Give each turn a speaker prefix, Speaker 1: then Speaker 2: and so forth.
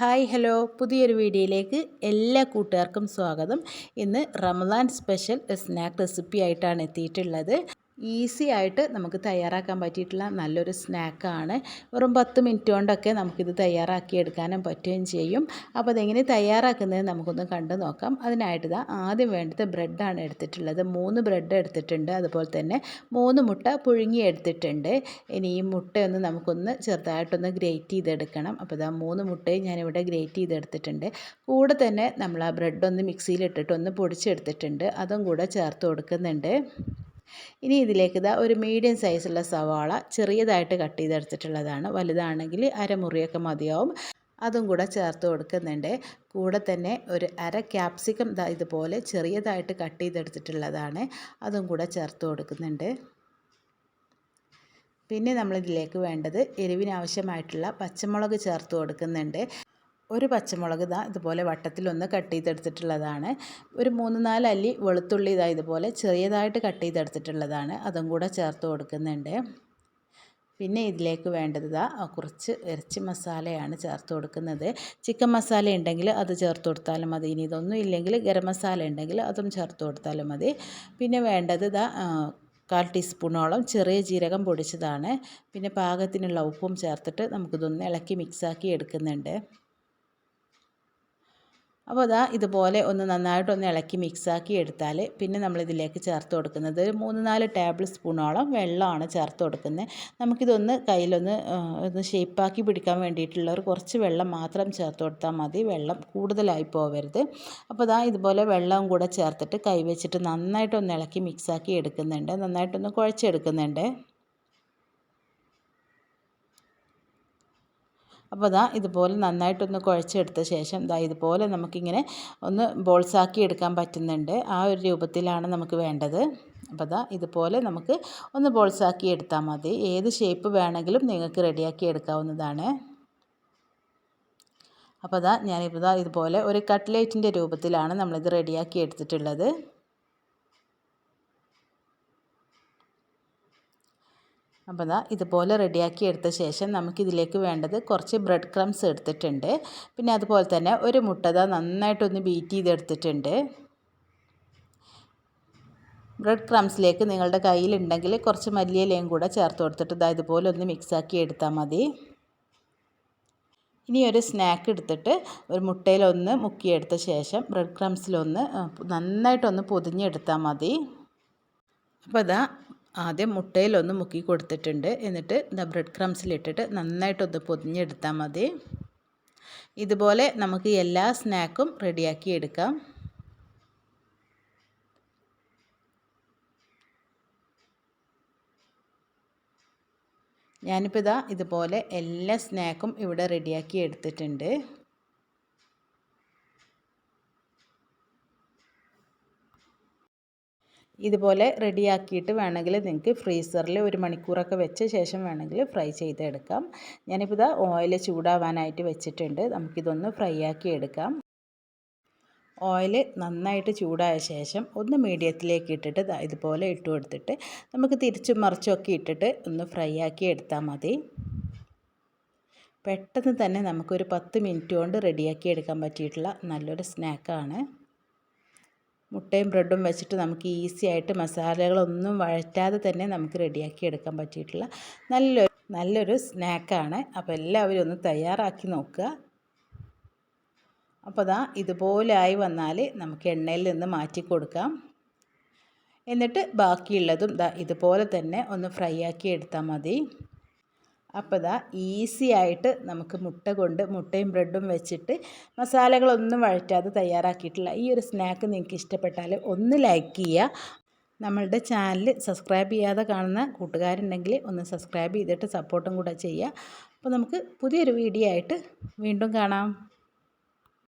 Speaker 1: Hi hello. പുതിയൊരു വീഡിയോയിലേക്ക് എല്ലാ കൂട്ടുകാർക്കും സ്വാഗതം. ഇന്ന് റമദാൻ സ്പെഷ്യൽ സ്നാക്ക് റെസിപ്പി ആയിട്ടാണ് എത്തിയിട്ടുള്ളത്. ഈസി ആയിട്ട് നമുക്ക് തയ്യാറാക്കാൻ പറ്റിയിട്ടുള്ള നല്ലൊരു സ്നാക്കാണ്. വെറും പത്ത് മിനിറ്റ് കൊണ്ടൊക്കെ നമുക്കിത് തയ്യാറാക്കി എടുക്കാനും പറ്റുകയും ചെയ്യും. അപ്പോൾ അതെങ്ങനെ തയ്യാറാക്കുന്നത് നമുക്കൊന്ന് കണ്ടു നോക്കാം. അതിനായിട്ട് ഇതാ ആദ്യം വേണ്ടത് ബ്രെഡാണ് എടുത്തിട്ടുള്ളത്. മൂന്ന് ബ്രെഡ് എടുത്തിട്ടുണ്ട്. അതുപോലെ തന്നെ മൂന്ന് മുട്ട പുഴുങ്ങി എടുത്തിട്ടുണ്ട്. ഇനി ഈ മുട്ടയൊന്ന് നമുക്കൊന്ന് ചെറുതായിട്ടൊന്ന് ഗ്രേറ്റ് ചെയ്തെടുക്കണം. അപ്പോൾ ഇതാ മൂന്ന് മുട്ടയും ഞാനിവിടെ ഗ്രേറ്റ് ചെയ്തെടുത്തിട്ടുണ്ട്. കൂടെ തന്നെ നമ്മൾ ആ ബ്രെഡ് ഒന്ന് മിക്സിയിലിട്ടിട്ട് ഒന്ന് പൊടിച്ചെടുത്തിട്ടുണ്ട്. അതും കൂടെ ചേർത്ത് കൊടുക്കുന്നുണ്ട്. ഇനി ഇതിലേക്ക് ഇതാ ഒരു മീഡിയം സൈസുള്ള സവാള ചെറിയതായിട്ട് കട്ട് ചെയ്തെടുത്തിട്ടുള്ളതാണ്. വലുതാണെങ്കിൽ അരമുറിയൊക്കെ മതിയാവും. അതും കൂടെ ചേർത്ത് കൊടുക്കുന്നുണ്ട്. കൂടെ തന്നെ ഒരു അര ക്യാപ്സിക്കം ഇതാ ഇതുപോലെ ചെറിയതായിട്ട് കട്ട് ചെയ്തെടുത്തിട്ടുള്ളതാണ്. അതും കൂടെ ചേർത്ത് കൊടുക്കുന്നുണ്ട്. പിന്നെ നമ്മളിതിലേക്ക് വേണ്ടത് എരിവിനാവശ്യമായിട്ടുള്ള പച്ചമുളക് ചേർത്ത് കൊടുക്കുന്നുണ്ട്. ഒരു പച്ചമുളക് ഇതാ ഇതുപോലെ വട്ടത്തിലൊന്ന് കട്ട് ചെയ്തെടുത്തിട്ടുള്ളതാണ്. ഒരു മൂന്ന് നാല് അല്ലി വെളുത്തുള്ളി ഇതാ ഇതുപോലെ ചെറിയതായിട്ട് കട്ട് ചെയ്തെടുത്തിട്ടുള്ളതാണ്. അതും കൂടെ ചേർത്ത് കൊടുക്കുന്നുണ്ട്. പിന്നെ ഇതിലേക്ക് വേണ്ടത് ഇതാ കുറച്ച് ഇറച്ചി മസാലയാണ് ചേർത്ത് കൊടുക്കുന്നത്. ചിക്കൻ മസാല ഉണ്ടെങ്കിൽ അത് ചേർത്ത് കൊടുത്താലും മതി. ഇനി ഇതൊന്നും ഇല്ലെങ്കിൽ ഗരം മസാല ഉണ്ടെങ്കിൽ അതും ചേർത്ത് കൊടുത്താലും മതി. പിന്നെ വേണ്ടത് ഇതാ കാൽ ടീസ്പൂണോളം ചെറിയ ജീരകം പൊടിച്ചതാണ്. പിന്നെ പാകത്തിനുള്ള ഉപ്പും ചേർത്തിട്ട് നമുക്കിതൊന്ന് ഇളക്കി മിക്സാക്കി എടുക്കുന്നുണ്ട്. അപ്പോൾ അതാ ഇതുപോലെ ഒന്ന് നന്നായിട്ടൊന്ന് ഇളക്കി മിക്സാക്കി എടുത്താൽ പിന്നെ നമ്മളിതിലേക്ക് ചേർത്ത് കൊടുക്കുന്നത് മൂന്ന് നാല് ടേബിൾ സ്പൂണോളം വെള്ളമാണ് ചേർത്ത് കൊടുക്കുന്നത്. നമുക്കിതൊന്ന് കയ്യിലൊന്ന് ഒന്ന് ഷേപ്പാക്കി പിടിക്കാൻ വേണ്ടിയിട്ടുള്ള ഒരു കുറച്ച് വെള്ളം മാത്രം ചേർത്ത് കൊടുത്താൽ മതി. വെള്ളം കൂടുതലായി പോകരുത് അപ്പോൾ അതാ ഇതുപോലെ വെള്ളവും കൂടെ ചേർത്തിട്ട് കൈ വെച്ചിട്ട് നന്നായിട്ടൊന്ന് ഇളക്കി മിക്സാക്കി എടുക്കുന്നുണ്ട്. നന്നായിട്ടൊന്ന് കുഴച്ചെടുക്കുന്നുണ്ട്. അപ്പോൾ ഇതാ ഇതുപോലെ നന്നായിട്ടൊന്ന് കുഴച്ചെടുത്ത ശേഷം ഇതാ ഇതുപോലെ നമുക്കിങ്ങനെ ഒന്ന് ബോൾസാക്കി എടുക്കാൻ പറ്റുന്നുണ്ട്. ആ ഒരു രൂപത്തിലാണ് നമുക്ക് വേണ്ടത്. അപ്പോൾ ഇതാ ഇതുപോലെ നമുക്ക് ഒന്ന് ബോൾസാക്കി എടുത്താൽ മതി. ഏത് ഷേപ്പ് വേണമെങ്കിലും നിങ്ങൾക്ക് റെഡിയാക്കി എടുക്കാവുന്നതാണ്. അപ്പോൾ ഇതാ ഞാനിപ്പോൾ ഇതുപോലെ ഒരു കട്ട്ലേറ്റിന്റെ രൂപത്തിലാണ് നമ്മളിത് റെഡിയാക്കി എടുത്തിട്ടുള്ളത്. അപ്പോൾ ഇതാ ഇതുപോലെ റെഡിയാക്കി എടുത്ത ശേഷം നമുക്കിതിലേക്ക് വേണ്ടത് കുറച്ച് ബ്രെഡ് ക്രംസ് എടുത്തിട്ടുണ്ട്. പിന്നെ അതുപോലെ തന്നെ ഒരു മുട്ടത നന്നായിട്ടൊന്ന് ബീറ്റ് ചെയ്തെടുത്തിട്ടുണ്ട്. ബ്രെഡ് ക്രംസിലേക്ക് നിങ്ങളുടെ കയ്യിലുണ്ടെങ്കിൽ കുറച്ച് മല്ലിയിലയും കൂടെ ചേർത്ത് കൊടുത്തിട്ട് ഇതാ ഇതുപോലെ ഒന്ന് മിക്സാക്കി എടുത്താൽ മതി. ഇനി ഒരു സ്നാക്ക് എടുത്തിട്ട് ഒരു മുട്ടയിലൊന്ന് മുക്കിയെടുത്ത ശേഷം ബ്രെഡ് ക്രംസിലൊന്ന് നന്നായിട്ടൊന്ന് പൊതിഞ്ഞെടുത്താൽ മതി. അപ്പോൾ ഇതാ ആദ്യം മുട്ടയിലൊന്ന് മുക്കി കൊടുത്തിട്ടുണ്ട്. എന്നിട്ട് ദ ബ്രെഡ് ക്രംസിലിട്ടിട്ട് നന്നായിട്ടൊന്ന് പൊതിഞ്ഞെടുത്താൽ മതി. ഇതുപോലെ നമുക്ക് എല്ലാ സ്നാക്കും റെഡിയാക്കി എടുക്കാം. ഞാനിപ്പോൾ ഇതാ ഇതുപോലെ എല്ലാ സ്നാക്കും ഇവിടെ റെഡിയാക്കി എടുത്തിട്ടുണ്ട്. ഇതുപോലെ റെഡിയാക്കിയിട്ട് വേണമെങ്കിൽ നിങ്ങൾക്ക് ഫ്രീസറിൽ ഒരു മണിക്കൂറൊക്കെ വെച്ച ശേഷം വേണമെങ്കിൽ ഫ്രൈ ചെയ്തെടുക്കാം. ഞാനിപ്പോൾ ഇതാ ഓയിൽ ചൂടാവാനായിട്ട് വെച്ചിട്ടുണ്ട്. നമുക്കിതൊന്ന് ഫ്രൈ ആക്കി എടുക്കാം. ഓയിൽ നന്നായിട്ട് ചൂടായ ശേഷം ഒന്ന് മീഡിയത്തിലേക്ക് ഇട്ടിട്ട് ഇതുപോലെ ഇട്ട് കൊടുത്തിട്ട് നമുക്ക് തിരിച്ചും മറിച്ചൊക്കെ ഇട്ടിട്ട് ഒന്ന് ഫ്രൈ ആക്കി എടുത്താൽ മതി. പെട്ടെന്ന് തന്നെ നമുക്കൊരു പത്ത് മിനിറ്റ് കൊണ്ട് റെഡിയാക്കി എടുക്കാൻ പറ്റിയിട്ടുള്ള നല്ലൊരു സ്നാക്കാണ് മുട്ടയും ബ്രെഡും വെച്ചിട്ട് നമുക്ക് ഈസി ആയിട്ട് മസാലകളൊന്നും വഴറ്റാതെ തന്നെ നമുക്ക് റെഡിയാക്കി എടുക്കാൻ പറ്റിയിട്ടുള്ള നല്ലൊരു നല്ലൊരു സ്നാക്കാണ്. അപ്പോൾ എല്ലാവരും ഒന്ന് തയ്യാറാക്കി നോക്കുക. അപ്പോൾ ദാ ഇതുപോലായി വന്നാൽ നമുക്ക് എണ്ണയിൽ നിന്ന് മാറ്റി കൊടുക്കാം. എന്നിട്ട് ബാക്കിയുള്ളതും ദാ ഇതുപോലെ തന്നെ ഒന്ന് ഫ്രൈ ആക്കി എടുത്താൽ മതി. അപ്പോൾ ഇതാ ഈസി ആയിട്ട് നമുക്ക് മുട്ട കൊണ്ട് മുട്ടയും ബ്രെഡും വെച്ചിട്ട് മസാലകളൊന്നും വഴറ്റാതെ തയ്യാറാക്കിയിട്ടില്ല. ഈ ഒരു സ്നാക്ക് നിങ്ങൾക്ക് ഇഷ്ടപ്പെട്ടാൽ ഒന്ന് ലൈക്ക് ചെയ്യുക നമ്മളുടെ ചാനൽ സബ്സ്ക്രൈബ് ചെയ്യാതെ കാണുന്ന കൂട്ടുകാരുണ്ടെങ്കിൽ ഒന്ന് സബ്സ്ക്രൈബ് ചെയ്തിട്ട് സപ്പോർട്ടും കൂടെ ചെയ്യുക അപ്പോൾ നമുക്ക് പുതിയൊരു വീഡിയോ ആയിട്ട് വീണ്ടും കാണാം.